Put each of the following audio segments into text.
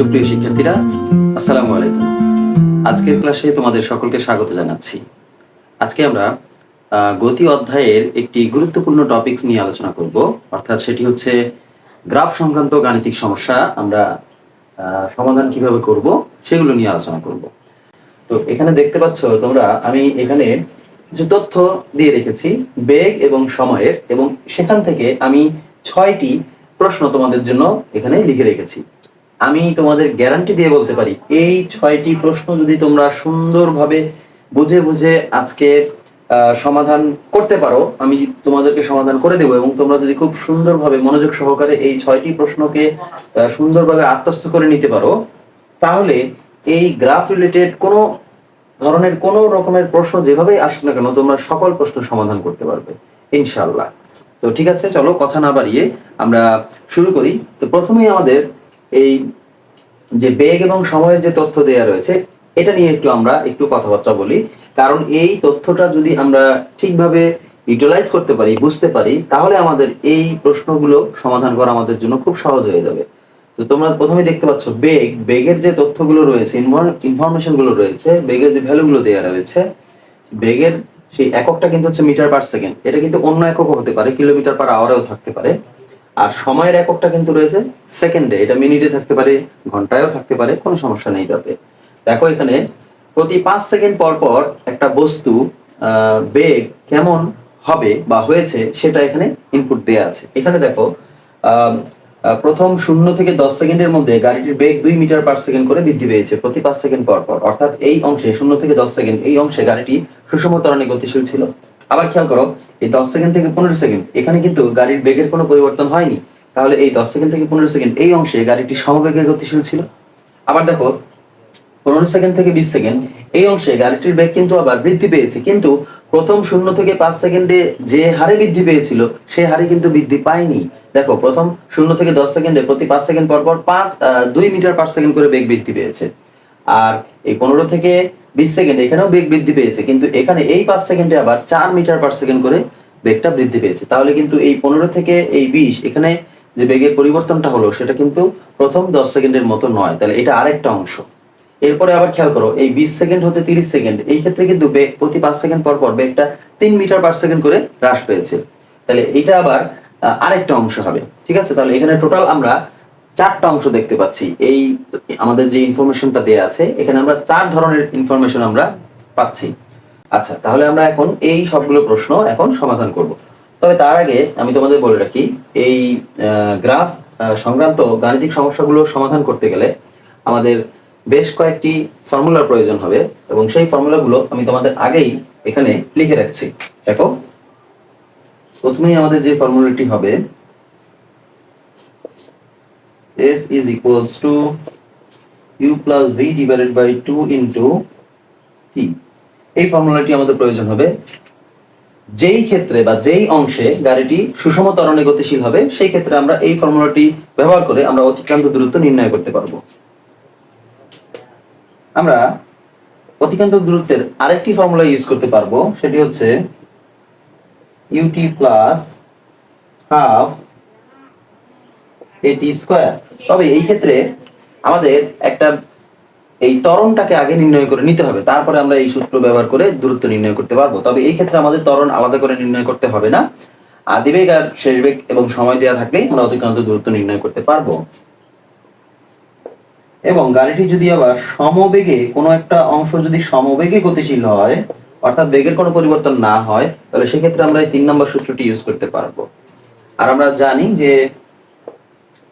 সুপ্রিয় শিক্ষার্থীরা, আসসালামু আলাইকুম। আজকের ক্লাসে তোমাদের সকলকে স্বাগত জানাচ্ছি। আজকে আমরা গতি অধ্যায়ের একটি গুরুত্বপূর্ণ টপিকস নিয়ে আলোচনা করব। অর্থাৎ সেটি হচ্ছে গ্রাফ সংক্রান্ত গাণিতিক সমস্যা। আমরা সমাধান কীভাবে করব সেগুলো নিয়ে আলোচনা করব। তো এখানে দেখতে পাচ্ছ তোমরা, আমি এখানে কিছু তথ্য দিয়ে রেখেছি, বেগ এবং সময়ের, এবং সেখান থেকে আমি ছয়টি প্রশ্ন তোমাদের জন্য এখানে লিখে রেখেছি। আমি তোমাদের গ্যারান্টি দিয়ে বলতে পারি, এই ছয়টি প্রশ্ন যদি তোমরা সুন্দরভাবে বুঝে বুঝে আজকে সমাধান করতে পারো, আমি তোমাদেরকে সমাধান করে দেবো এবং তোমরা যদি খুব সুন্দরভাবে মনোযোগ সহকারে এই ছয়টি প্রশ্নকে সুন্দরভাবে আত্মস্থ করে নিতে পারো, তাহলে এই গ্রাফ রিলেটেড কোনো ধরনের কোনো রকমের প্রশ্ন যেভাবেই আসুক না কেন, তোমরা সকল প্রশ্ন সমাধান করতে পারবে ইনশাল্লাহ তো ঠিক আছে, চলো কথা না বাড়িয়ে আমরা শুরু করি। তো প্রথমেই আমাদের এই যে বেগ এবং সময়ের যে তথ্য দেয়া রয়েছে, এটা নিয়ে একটু আমরা একটু কথাবার্তা বলি। কারণ এই তথ্যটা যদি আমরা ঠিকভাবে ইউটিলাইজ করতে পারি, বুঝতে পারি, তাহলে আমাদের এই প্রশ্নগুলো সমাধান করা আমাদের জন্য খুব সহজ হয়ে যাবে। তো তোমরা প্রথমে দেখতে পাচ্ছ বেগ। বেগের যে তথ্যগুলো রয়েছে ইনফরমেশনগুলো রয়েছে, বেগের যে ভ্যালুগুলো দেওয়া রয়েছে, বেগের সেই এককটা কিন্তু হচ্ছে মিটার পার সেকেন্ড এটা কিন্তু অন্য এককও হতে পারে কিলোমিটার পার আওয়ারেও থাকতে পারে। আর সময়ের এককটা কিন্তু রয়েছে সেকেন্ডে এটা মিনিটে থাকতে পারে, ঘন্টায়ও থাকতে পারে, কোনো সমস্যা নেই তাতে দেখো এখানে, প্রতি পাঁচ সেকেন্ড পর পর একটা বস্তু বেগ কেমন হবে বা হয়েছে সেটা এখানে ইনপুট দেয়া আছে। এখানে দেখো প্রথম শূন্য থেকে দশ সেকেন্ডের মধ্যে গাড়িটির বেগ দুই মিটার পার সেকেন্ড করে বৃদ্ধি পেয়েছে প্রতি পাঁচ সেকেন্ড পর পর। অর্থাৎ এই অংশে, শূন্য থেকে দশ সেকেন্ড এই অংশে গাড়িটি সুষম ত্বরণে গতিশীল ছিল। আবার খেয়াল করো এই দশ সেকেন্ড থেকে পনেরো সেকেন্ড, এখানে কিন্তু গাড়ির বেগের কোনো পরিবর্তন হয়নি। তাহলে এই দশ সেকেন্ড থেকে পনেরো সেকেন্ড, এই অংশে গাড়িটি সমবেগে গতিশীল ছিল। আবার দেখো, পনেরো সেকেন্ড থেকে বিশ সেকেন্ড, এই অংশে গাড়িটির বেগ কিন্তু আবার বৃদ্ধি পেয়েছে। কিন্তু প্রথম শূন্য থেকে পাঁচ সেকেন্ডে যে হারে বৃদ্ধি পেয়েছিল সেই হারে কিন্তু বৃদ্ধি পায়নি। দেখো, প্রথম শূন্য থেকে দশ সেকেন্ডে প্রতি পাঁচ সেকেন্ড পর পর পাঁচ দুই মিটার পার সেকেন্ড করে বেগ বৃদ্ধি পেয়েছে। আর এই পনেরো থেকে বিশ সেকেন্ড এখানেও বেগ বৃদ্ধি পেয়েছে, কিন্তু এখানে এই পাঁচ সেকেন্ডে আবার চার মিটার পার সেকেন্ড করে বেগটা বৃদ্ধি পেয়েছে। তাহলে কিন্তু এই পনেরো থেকে এই বিশ, এখানে যে বেগের পরিবর্তনটা হলো, সেটা কিন্তু প্রথম দশ সেকেন্ডের মতো নয়। তাহলে এটা আরেকটা অংশ। এরপরে আবার খেয়াল করো, এই বিশ সেকেন্ড হতে তিরিশ সেকেন্ড এই ক্ষেত্রে কিন্তু বেগ প্রতি পাঁচ সেকেন্ড পর পর বেগটা তিন মিটার পার সেকেন্ড করে হ্রাস পেয়েছে। তাহলে এটা আবার আরেকটা অংশ হবে। ঠিক আছে? তাহলে এখানে টোটাল আমরা চারটা অংশ দেখতে পাচ্ছি। এই আমাদের যে ইনফরমেশনটা দেয়া আছে, এখানে আমরা চার ধরনের ইনফরমেশন আমরা পাচ্ছি। আচ্ছা তাহলে আমরা এখন এই সবগুলো প্রশ্ন এখন সমাধান করব। তবে তার আগে আমি তোমাদের বলে রাখি, এই গ্রাফ সংক্রান্ত গাণিতিক সমস্যাগুলো সমাধান করতে গেলে আমাদের বেশ কয়েকটি ফর্মুলার প্রয়োজন হবে এবং সেই ফর্মুলাগুলো আমি তোমাদের আগেই এখানে লিখে রাখছি। দেখো, প্রথমেই আমাদের যে ফর্মুলাটি হবে s is equals to u plus v divided by 2 into t. এই ফর্মুলাটি আমাদের প্রয়োজন হবে। যেই ক্ষেত্রে বা যেই অংশে গাড়িটি সুষম ত্বরণে গতিশীল হবে, সেই ক্ষেত্রে আমরা এই ফর্মুলাটি ব্যবহার করে আমরা অতিক্রান্ত দূরত্ব নির্ণয় করতে পারব। আমরা অতিক্রান্ত দূরত্বের আরেকটি ফর্মুলা ইউজ করতে পারব, সেটি হচ্ছে u t plus half a t square. তবে এই ক্ষেত্রে আমাদের একটা এই ত্বরণটাকে আগে নির্ণয় করে নিতে হবে। তারপরে আমরা এই সূত্র ব্যবহার করে দূরত্ব নির্ণয় করতে পারব। তবে এই ক্ষেত্রে আমাদের ত্বরণ আলাদা করে নির্ণয় করতে হবে না। আদিবেগ আর শেষ বেগ এবং সময় দেওয়া থাকলেই আমরা অতিক্রান্ত দূরত্ব নির্ণয় করতে পারব। এবং গাড়িটি যদি আবার সমবেগে, কোনো একটা অংশ যদি সমবেগে গতিশীল হয়, অর্থাৎ বেগের কোনো পরিবর্তন না হয়, তাহলে সেক্ষেত্রে আমরা এই তিন নম্বর সূত্রটি ইউজ করতে পারব। আর আমরা জানি যে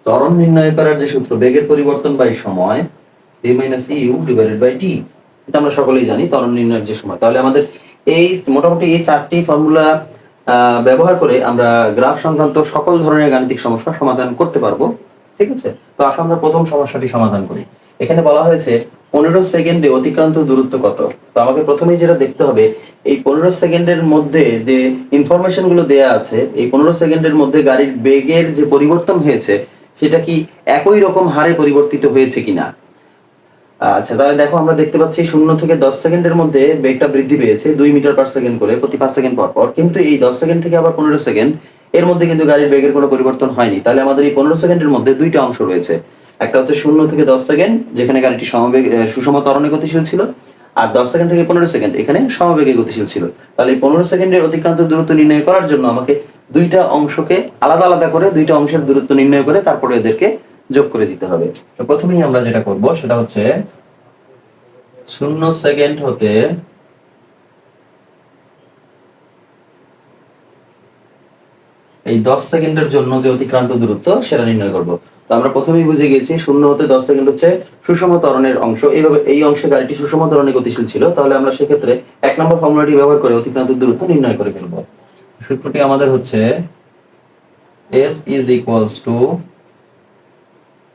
ত্বরণ নির্ণয় করার যে সূত্র, বেগের পরিবর্তন বাই সময় v minus u divided by t এটা আমরা সকলেই জানি, ত্বরণ নির্ণয়ের যে সময়। তাহলে আমাদের এই মোটামুটি এই চারটি ফর্মুলা ব্যবহার করে আমরা গ্রাফ সংক্রান্ত সকল ধরনের গাণিতিক সমস্যা সমাধান করতে পারব, ঠিক আছে? তো আসলে আমরা প্রথম সমস্যাটি সমাধান করি। এখানে বলা হয়েছে, পনেরো সেকেন্ডে অতিক্রান্ত দূরত্ব কত? তো আমাকে প্রথমেই যেটা দেখতে হবে, এই পনেরো সেকেন্ডের মধ্যে যে ইনফরমেশনগুলো দেয়া আছে, এই পনেরো সেকেন্ডের মধ্যে গাড়ির বেগের যে পরিবর্তন হয়েছে সেটা কি একই রকম হারে পরিবর্তিত হয়েছে কিনা? আচ্ছা তাহলে দেখো আমরা দেখতে পাচ্ছি শূন্য থেকে দশ সেকেন্ডের মধ্যে বেগটা বৃদ্ধি পেয়েছে দুই মিটার পার সেকেন্ড করে, প্রতি পাঁচ সেকেন্ড পর পর। কিন্তু এই দশ সেকেন্ড থেকে আবার পনেরো সেকেন্ড, এর মধ্যে কিন্তু গাড়ির বেগের কোনো পরিবর্তন হয়নি। তাহলে আমাদের এই পনেরো সেকেন্ডের মধ্যে দুইটা অংশ রয়েছে। একটা হচ্ছে শূন্য থেকে দশ সেকেন্ড, যেখানে গাড়িটি সমবেগ সুষম তরণে গতিশীল ছিল, আর দশ সেকেন্ড থেকে পনেরো সেকেন্ড, এখানে সমবেগে গতিশীল ছিল। তাহলে এই পনেরো সেকেন্ডের অতিক্রান্ত দূরত্ব নির্ণয় করার জন্য আমাকে দুইটা অংশকে আলাদা আলাদা করে, দুইটা অংশের দূরত্ব নির্ণয় করে তারপরে এদেরকে যোগ করে দিতে হবে। তো প্রথমেই আমরা যেটা করব সেটা হচ্ছে শূন্য সেকেন্ড হতে এই দশ সেকেন্ডের জন্য যে অতিক্রান্ত দূরত্ব সেটা নির্ণয় করব। তো আমরা প্রথমেই বুঝে গেছি শূন্য হতে দশ সেকেন্ড হচ্ছে সুষম ত্বরণের অংশ। এইভাবে এই অংশে গাড়িটি সুষম ত্বরণে গতিশীল ছিল, তাহলে আমরা সেক্ষেত্রে এক নম্বর ফর্মুলাটি ব্যবহার করে অতিক্রান্ত দূরত্ব নির্ণয় করে ফেলব। সূত্রটি আমাদের হচ্ছে s is equals to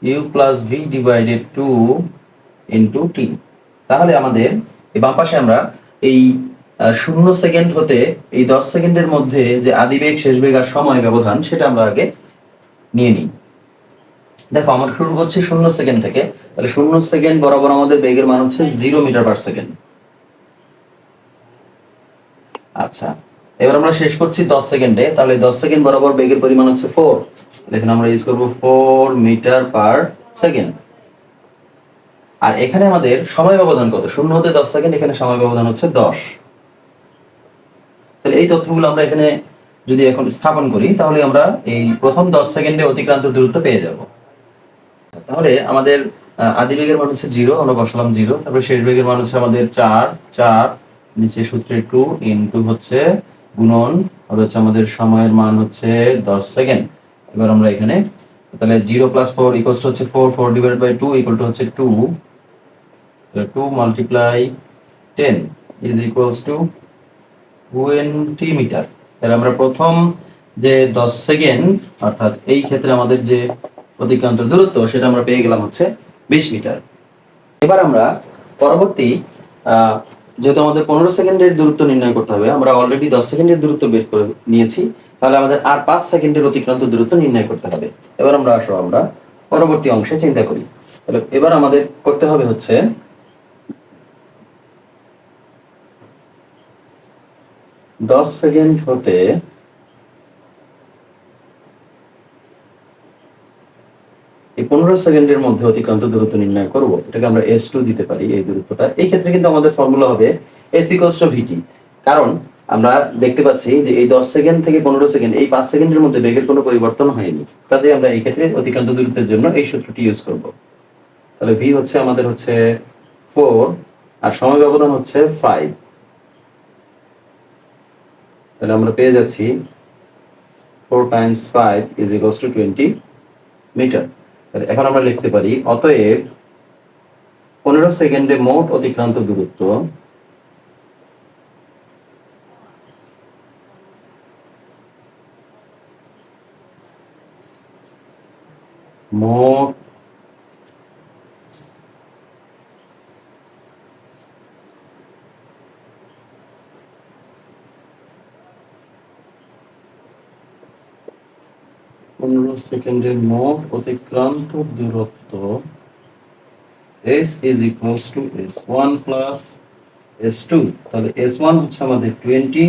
u plus v divided 2 into t তাহলে আমাদের এই বাম পাশে আমরা এই শূন্য সেকেন্ড হতে এই দশ সেকেন্ডের মধ্যে যে আদি বেগ শেষ বেগ আর সময় ব্যবধান, সেটা আমরা আগে নিয়ে নিই। দেখো, আমরা শুরু করছি শূন্য সেকেন্ড থেকে। তাহলে শূন্য সেকেন্ড বরাবর আমাদের বেগের মান হচ্ছে জিরো মিটার পার সেকেন্ড আচ্ছা। এবার আমরা শেষ করছি দশ সেকেন্ডে। তাহলে দশ সেকেন্ড বরাবর বেগের পরিমাণ হচ্ছে ফোর এখানে আমরা ইউজ করব ফোর মিটার পার সেকেন্ড আর এখানে আমাদের সময় ব্যবধান কত? শূন্য হতে দশ সেকেন্ড, এখানে সময় ব্যবধান হচ্ছে দশ। তাহলে এই তথ্যগুলো আমরা এখানে যদি এখন স্থাপন করি, তাহলে আমরা এই প্রথম দশ সেকেন্ডে অতিক্রান্ত দূরত্ব পেয়ে যাব। তাহলে আমাদের আদি বেগের মান হচ্ছে জিরো আমরা বসালাম জিরো তারপরে শেষ বেগের মান হচ্ছে আমাদের চার চার, নিচে সূত্রে টু ইনটু হচ্ছে গুণন হবে হচ্ছে আমাদের সময়ের মান হচ্ছে দশ সেকেন্ড। এবার আমরা এখানে তাহলে জিরো প্লাস ফোর ইকুয়ালস হচ্ছে four four divide by two equal to হচ্ছে two two multiply ten is equals to twenty meter তাহলে আমরা প্রথম যে দশ সেকেন্ড অর্থাৎ এই ক্ষেত্রে আমাদের যে অতিক্রান্ত দূরত্ব সেটা আমরা পেয়ে গেলাম হচ্ছে বিশ মিটার এবার আমরা পরবর্তী আহ, যেহেতু আমাদের পনেরো সেকেন্ডের দূরত্ব নির্ণয় করতে হবে, আমরা অলরেডি দশ সেকেন্ডের দূরত্ব বের করে নিয়েছি, তাহলে আমাদের আর পাঁচ সেকেন্ডের অতিক্রান্ত দূরত্ব নির্ণয় করতে হবে। এবার আমরা আসো, আমরা পরবর্তী অংশে চিন্তা করি। তাহলে এবার আমাদের করতে হবে হচ্ছে দশ সেকেন্ড হতে এই পনেরো সেকেন্ডের মধ্যে অতিক্রান্ত দূরত্ব নির্ণয় করব। এটাকে আমরা এস টু দিতে পারি এই দূরত্বটা। এই ক্ষেত্রে কিন্তু আমাদের ফর্মুলা হবে এস ইকোয়ালস টু ভিটি কারণ আমরা দেখতে পাচ্ছি যে এই দশ সেকেন্ড থেকে পনেরো সেকেন্ড, এই পাঁচ সেকেন্ডের মধ্যে বেগের কোনো পরিবর্তন হয়নি। কাজে আমরা এই ক্ষেত্রে অতিক্রান্ত দূরত্বের জন্য এই সূত্রটি ইউজ করব। তাহলে ভি হচ্ছে আমাদের হচ্ছে ফোর আর সময় ব্যবধান হচ্ছে ফাইভ তাহলে আমরা পেয়ে যাচ্ছি four times five is equals to twenty meter এখন আমরা লিখতে পারি অতএব পনেরো সেকেন্ডে মোট অতিক্রান্ত দূরত্ব মোট পনেরো সেকেন্ডের মোট অতিক্রান্ত দূরত্ব, s is equals to s1 plus s2 তাহলে s1 হচ্ছে আমাদের 20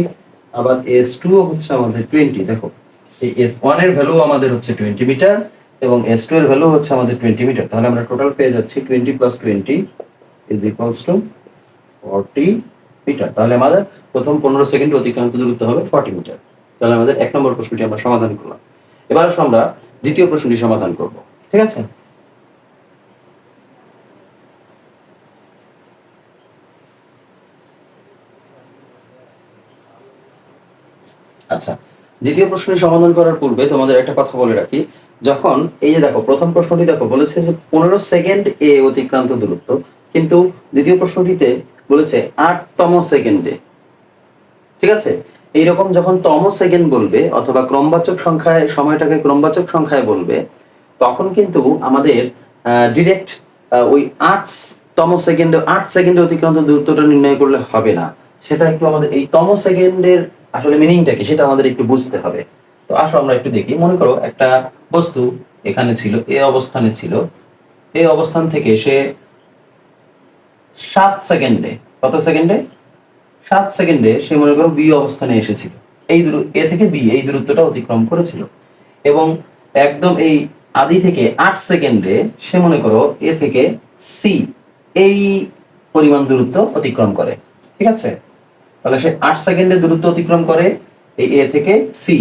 আবার s2 ও হচ্ছে আমাদের 20 দেখো। এই s1 এর ভ্যালু আমাদের হচ্ছে 20 মিটার এবং s2 এর ভ্যালু হচ্ছে আমাদের 20 মিটার তাহলে আমরা টোটাল পেয়ে যাচ্ছি 20 plus 20 is equals to 40 meter তাহলে আমাদের প্রথম 15 সেকেন্ড অতিক্রান্ত দূরত্ব হবে 40 মিটার তাহলে আমাদের এক নম্বর প্রশ্নটি আমরা সমাধান করলাম। এবার আমরা দ্বিতীয় প্রশ্নটি সমাধান করব। ঠিক আছে? আচ্ছা দ্বিতীয় প্রশ্নের সমাধান করার পূর্বে তোমাদের একটা কথা বলে রাখি। যখন, এই যে দেখো, প্রথম প্রশ্নটি দেখো, বলেছে যে পনেরো সেকেন্ড এ অতিক্রান্ত দূরত্ব, কিন্তু দ্বিতীয় প্রশ্নটিতে বলেছে আটতম সেকেন্ডে। ঠিক আছে? এইরকম যখন তম সেকেন্ড বলবে, অথবা ক্রমবাচক সংখ্যায়, সময়টাকে ক্রমবাচক সংখ্যায় বলবে, তখন কিন্তু আমাদের ডিরেক্ট ওই আট তম সেকেন্ডে আট সেকেন্ডে অতিক্রান্ত দূরত্বটা নির্ণয় করলে হবে না। সেটা একটু আমাদের, এই তম সেকেন্ডের আসলে মিনিংটা কি, সেটা আমাদের একটু বুঝতে হবে। তো আসো আমরা একটু দেখি। মনে করো একটা বস্তু এখানে ছিল, এ অবস্থানে ছিল। এই অবস্থান থেকে সে সাত সেকেন্ডে কত সেকেন্ডে সাত সেকেন্ডে সে মনে করো বি অবস্থানে এসেছিল। এই দূর, এ থেকে বি, এই দূরত্বটা অতিক্রম করেছিল। এবং একদম এই আদি থেকে আট সেকেন্ডে সে মনে করো এ থেকে সি, এই পরিমাণ দূরত্ব অতিক্রম করে। ঠিক আছে? তাহলে সে আট সেকেন্ডে দূরত্ব অতিক্রম করে এই এ থেকে সি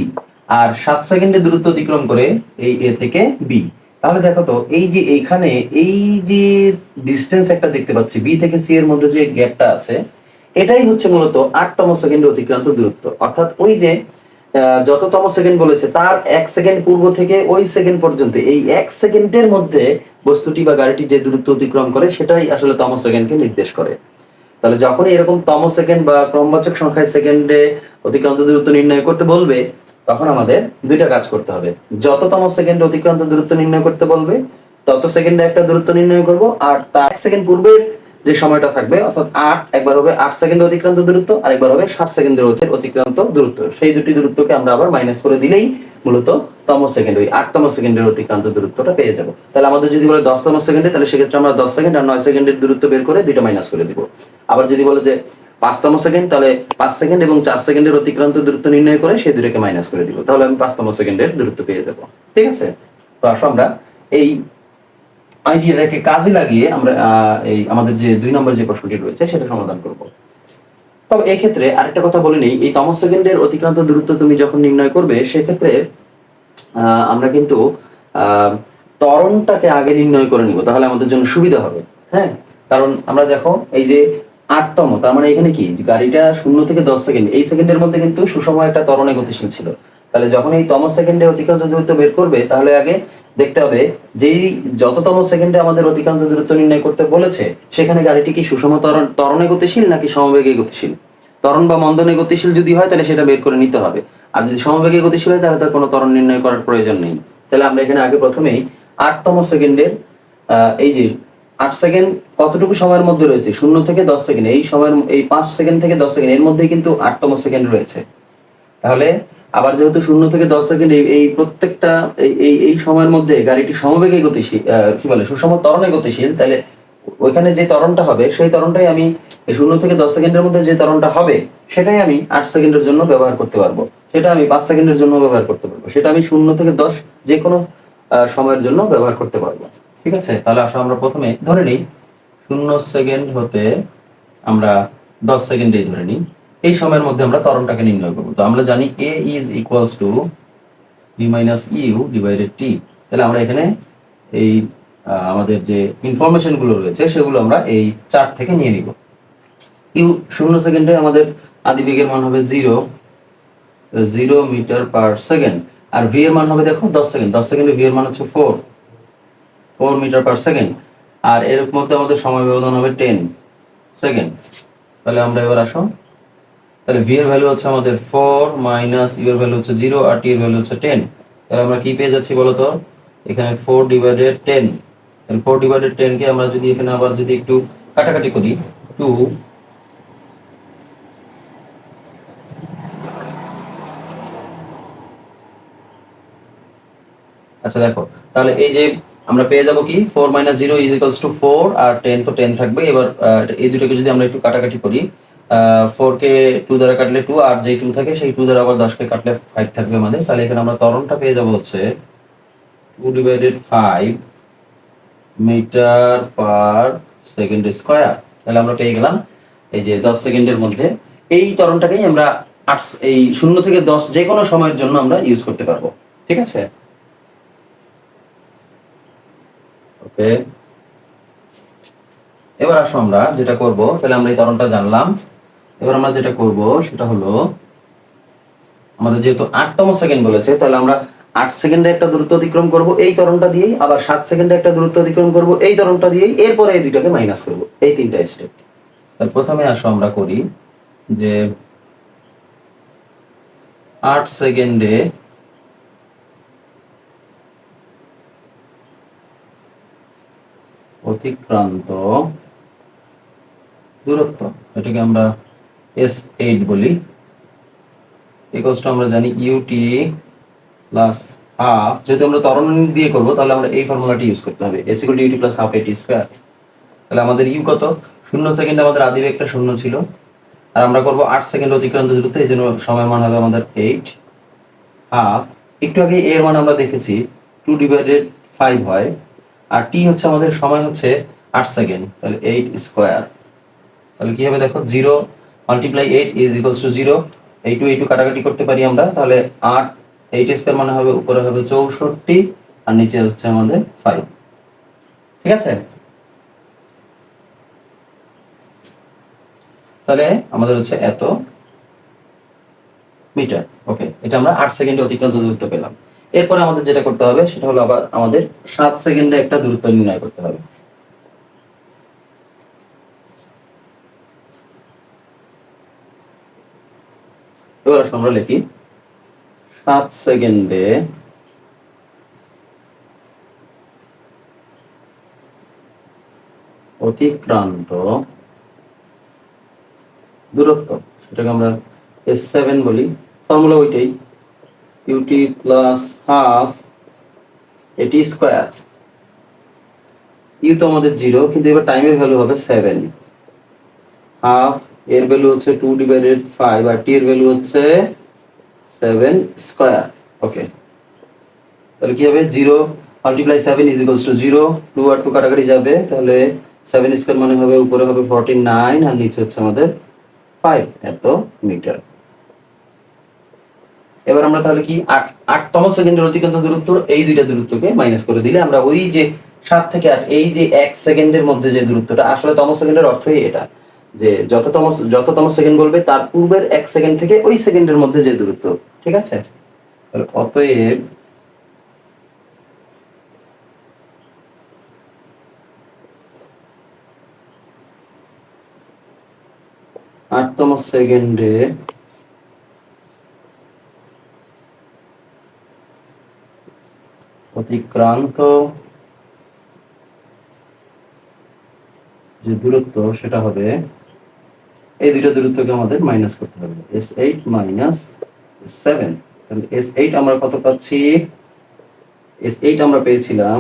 আর সাত সেকেন্ডে দূরত্ব অতিক্রম করে এই এ থেকে বি। তাহলে দেখো তো, এই যে এইখানে এই যে ডিস্টেন্স একটা দেখতে পাচ্ছি, বি থেকে সি এর মধ্যে যে গ্যাপটা আছে এটাই হচ্ছে মূলত আটতম সেকেন্ডে অতিক্রান্ত দূরত্ব। অর্থাৎ ওই যে যততম সেকেন্ড বলেছে, তার এক সেকেন্ড পূর্ব থেকে ওই সেকেন্ড পর্যন্ত, এই এক সেকেন্ডের মধ্যে বস্তুটি বা গাড়িটি যে দূরত্ব অতিক্রম করে, সেটাই আসলে তম সেকেন্ডকে নির্দেশ করে। তাহলে যখন এরকম তম সেকেন্ড বা ক্রমবাচক সংখ্যায় সেকেন্ডে অতিক্রান্ত দূরত্ব নির্ণয় করতে বলবে, তখন আমাদের দুইটা কাজ করতে হবে। যততম সেকেন্ডে অতিক্রান্ত দূরত্ব নির্ণয় করতে বলবে, তত সেকেন্ডে একটা দূরত্ব নির্ণয় করব, আর তার এক সেকেন্ড পূর্বের যে সময়টা থাকবে, অর্থাৎ আট, একবার হবে আট সেকেন্ডে অতিক্রান্ত দূরত্ব, আর একবার হবে ষাট সেকেন্ডের অতি- অতিক্রান্ত দূরত্ব। সেই দুটি দূরত্বকে আমরা আবার মাইনাস করে দিলেই মূলত তম সেকেন্ড, ওই আটতম সেকেন্ডের অতিক্রান্ত দূরত্বটা পেয়ে যাব। তাহলে আমাদের যদি বলে দশতম সেকেন্ডে, তাহলে সেক্ষেত্রে আমরা দশ সেকেন্ড আর নয় সেকেন্ডের দূরত্ব বের করে দুইটা মাইনাস করে দিব। আবার যদি বলে যে পাঁচতম সেকেন্ড, তাহলে পাঁচ সেকেন্ড এবং চার সেকেন্ডের অতিক্রান্ত দূরত্ব নির্ণয় করে সেই দুটোকে মাইনাস করে দিব। তাহলে আমি পাঁচতম সেকেন্ডের দূরত্ব পেয়ে যাব। ঠিক আছে? তো আসো আমরা এই আইডিয়াটাকে কাজে লাগিয়ে আমরা এই আমাদের যে দুই নম্বর যে প্রশ্নটি রয়েছে সেটা সমাধান করব। তবে এই ক্ষেত্রে আরেকটা কথা বলে নেই এই তম সেকেন্ডের অতিক্রান্ত দূরত্ব তুমি যখন নির্ণয় করবে সেক্ষেত্রে আমরা কিন্তু আহ, ত্বরণটাকে আগে নির্ণয় করে নিব তাহলে আমাদের জন্য সুবিধা হবে হ্যাঁ? কারণ আমরা দেখো এই যে আটতম তার মানে এখানে কি? গাড়িটা শূন্য থেকে দশ সেকেন্ড এই সেকেন্ডের মধ্যে কিন্তু সুসময় একটা তরণে গতিশীল ছিল। তাহলে যখন এই তম সেকেন্ডে অতিক্রান্ত দূরত্ব বের করবে তাহলে আগে দেখতে হবে, যেই যততম সেকেন্ডে আমাদের অতিক্রান্ত দূরত্ব নির্ণয় করতে বলেছে, সেখানে গাড়িটি কি সুষম তরণ তরণে গতিশীল নাকি সমবেগে গতিশীল? তরণ বা মন্দনে গতিশীল যদি হয়, তাহলে সেটা বের করে নিতে হবে। আর যদি সমবেগে গতিশীল হয়, তাহলে তার কোনো তরণ নির্ণয় করার প্রয়োজন নেই। তাহলে আমরা এখানে আগে প্রথমেই আটতম সেকেন্ডের এই যে আট সেকেন্ড কতটুকু সময়ের মধ্যে রয়েছে? শূন্য থেকে দশ সেকেন্ড এই সময়ের, এই পাঁচ সেকেন্ড থেকে দশ সেকেন্ড এর মধ্যে কিন্তু আটতম সেকেন্ড রয়েছে। তাহলে আবার যেহেতু শূন্য থেকে দশ সেকেন্ড এই- প্রত্যেকটা এই- এই সময়ের মধ্যে গাড়িটি সমবেগে গতিশীল কি বলে, সুষম তরণে গতিশীল তাহলে ওইখানে যে তরণটা হবে, সেই তরণটাই আমি শূন্য থেকে দশ সেকেন্ডের মধ্যে যে তরণটা হবে, সেটাই আমি আট সেকেন্ডের জন্য ব্যবহার করতে পারব। সেটা আমি পাঁচ সেকেন্ডের জন্য ব্যবহার করতে পারব। সেটা আমি শূন্য থেকে দশ যে কোনো সময়ের জন্য ব্যবহার করতে পারব। ঠিক আছে? তাহলে আসলে আমরা প্রথমে ধরে নিই। শূন্য সেকেন্ড হতে আমরা দশ সেকেন্ডেই ধরে নিই। এই সময়ের মধ্যে আমরা ত্বরণটাকে নির্ণয় করব। তো আমরা জানি a is equals to v minus u divided t তাহলে আমরা এখানে এই আমাদের যে ইনফরমেশনগুলো রয়েছে, সেগুলো আমরা এই চার্ট থেকে নিয়ে নিব। ইউ শূন্য সেকেন্ডে আমাদের আদি বেগের মান হবে zero zero meter per second আর ভি এর মান হবে দেখো দশ সেকেন্ড দশ সেকেন্ডে ভি এর মান হচ্ছে four four meter per second আর এর মধ্যে আমাদের সময় ব্যবধান হবে টেন সেকেন্ড তাহলে আমরা এবার আসো তাহলে ভি এর ভ্যালু হচ্ছে আমাদের ফোর মাইনাস ইউ এর ভ্যালু হচ্ছে জিরো আর টি এর ভ্যালু হচ্ছে টেন তাহলে আমরা কি পেয়ে যাচ্ছি বলতো? এখানে ফোর ডিভাইডেড টেন তাহলে ফোর ডিভাইডেড টেন কে আমরা যদি এখানে আবার যদি একটু কাটাকাটি করি টু আচ্ছা দেখো, তাহলে এই যে আমরা পেয়ে যাব কি? Four minus zero is equals to four R ten তো টেন থাকবে। এবার এই দুটোকে যদি আমরা একটু কাটাকাটি করি ফোর কে টু দ্বারা কাটলে টু আর যেই টু থাকে সেই টু দ্বারা আবার দশকে কাটলে ফাইভ থাকবে মানে। তাহলে এখানে আমরা তরণটা পেয়ে যাব হচ্ছে two divided five meter per second square তাহলে আমরা পেয়ে গেলাম এই যে দশ সেকেন্ডের মধ্যে। এই তরণটাকেই আমরা আট, এই শূন্য থেকে দশ যে কোনো সময়ের জন্য আমরা ইউজ করতে পারব। ঠিক আছে? ওকে এবার আসো আমরা যেটা করব। তাহলে আমরা এই তরণটা জানলাম। এবার আমরা যেটা করব সেটা হলো, আমাদের যেহেতু আটতম সেকেন্ড বলেছে, তাহলে আমরা আট সেকেন্ডে একটা দূরত্ব অতিক্রম করব, এই ত্বরণটা দিয়েই, আবার সাত সেকেন্ডে একটা দূরত্ব অতিক্রম করব, এই ত্বরণটা দিয়েই, এরপরে এই দুইটাকে মাইনাস করব, এই তিনটা স্টেপ তার প্রথমে আসো আমরা করি যে আট সেকেন্ডে অতিক্রান্ত দূরত্ব, এটাকে আমরা এস এইট বলি ইকুয়ালস আমরা জানি ইউটি প্লাস হাফ যেহেতু আমরা ত্বরণ দিয়ে করব, তাহলে আমরা এই ফর্মুলাটি ইউজ করতে হবে। S equal u t plus half a t square তাহলে আমাদের ইউ কত? শূন্য সেকেন্ডে আমাদের আদি একটা শূন্য ছিল। আর আমরা করব আট সেকেন্ড অতিক্রান্ত দূরত্ব, এই জন্য সময় মান হবে আমাদের এইট হাফ একটু আগে এর মান আমরা দেখেছি টু ডিভাইডেড ফাইভ হয়। আর টি হচ্ছে আমাদের সময় হচ্ছে আট সেকেন্ড তাহলে এইট স্কোয়ার তাহলে কি হবে দেখো? Zero multiply eight is equals to zero এই টু এই টু কাটাকাটি করতে পারি আমরা, তাহলে আট এইট স্কোয়ার মানে হবে, উপরে হবে চৌষট্টি, আর নিচে হচ্ছে আমাদের ফাইভ ঠিক আছে? তাহলে আমাদের হচ্ছে এত মিটার। ওকে এটা আমরা আট সেকেন্ডে অতিক্রান্ত দূরত্ব পেলাম। এরপরে আমাদের যেটা করতে হবে, সেটা হলো আবার আমাদের সাত সেকেন্ডে একটা দূরত্ব নির্ণয় করতে হবে। এবার আমরা লিখি। সাত সেকেন্ডে অতিক্রান্ত দূরত্ব, সেটাকে আমরা এস সেভেন বলি। ফর্মুলা ওইটাই। U t plus half a t square u তো আমাদের জিরো কিন্তু এবার টাইমের ভ্যালু হবে সেভেন হাফ এর ভ্যালু হচ্ছে টু ডিভাইডেড ফাইভ আর টি এর ভ্যালু হচ্ছে সেভেন স্কোয়ার ওকে তাহলে কি হবে? Zero multiply seven is equals to zero two R two কাটাকাটি যাবে, তাহলে সেভেন স্কোয়ার মানে হবে উপরে হবে ফর্টি নাইন আর নিচে হচ্ছে আমাদের ফাইভ এত মিটার এবার আমরা তাহলে কি আট, আটতম সেকেন্ডের অতিক্রান্ত দূরত্ব, এই দুইটা দূরত্বকে মাইনাস করে দিলে আমরা ওই যে সাত থেকে আট, এই যে এক সেকেন্ডের মধ্যে যে দূরত্বটা, আসলে তম সেকেন্ডের অর্থই এটা। যে যততম যততম সেকেন্ড বলবে, তার পূর্বের এক সেকেন্ড থেকে ওই সেকেন্ডের মধ্যে যে দূরত্ব, ঠিক আছে? অতএব আটতম সেকেন্ডে অতিক্রান্ত যে দূরত্ব, সেটা হবে এই দুইটা দূরত্বকে আমাদের মাইনাস করতে হবে। এস এইট মাইনাস সেভেন তাহলে এস এইট আমরা কত পাচ্ছি? এস এইট আমরা পেয়েছিলাম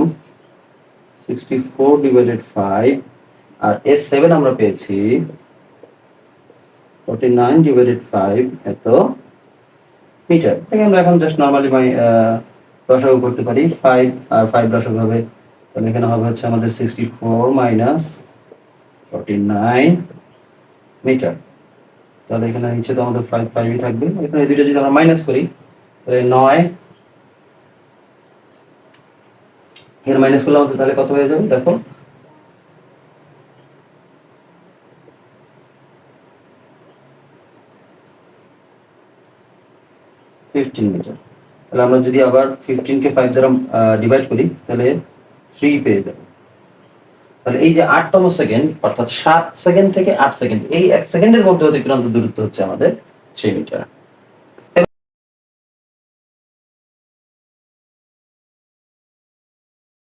সিক্সটি ফোর ডিভাইডেড ফাইভ আর এস সেভেন আমরা পেয়েছি ফর্টি নাইন ডিভাইডেড ফাইভ এত মিটার এটাকে আমরা এখন জাস্ট নর্মালি লসাগু করতে পারি। ফাইভ আর ফাইভ লসাগু হবে। তাহলে এখানে হবে হচ্ছে আমাদের sixty four minus forty nine meter তাহলে এখানে নিচে তো আমাদের ফাইভ ফাইভই থাকবে। এখানে দুইটা যদি আমরা মাইনাস করি, তাহলে নয় এর মাইনাস করলে আমাদের তাহলে কত হয়ে যাবে? দেখো। ফিফটিন মিটার তাহলে আমরা যদি আবার ফিফটিনকে ফাইভ দ্বারা ডিভাইড করি, তাহলে থ্রি পেয়ে যাব। তাহলে এই যে আটতম সেকেন্ড অর্থাৎ সাত সেকেন্ড থেকে আট সেকেন্ড এই এক সেকেন্ডের মধ্যে অতিক্রান্ত দূরত্ব হচ্ছে আমাদের থ্রি মিটার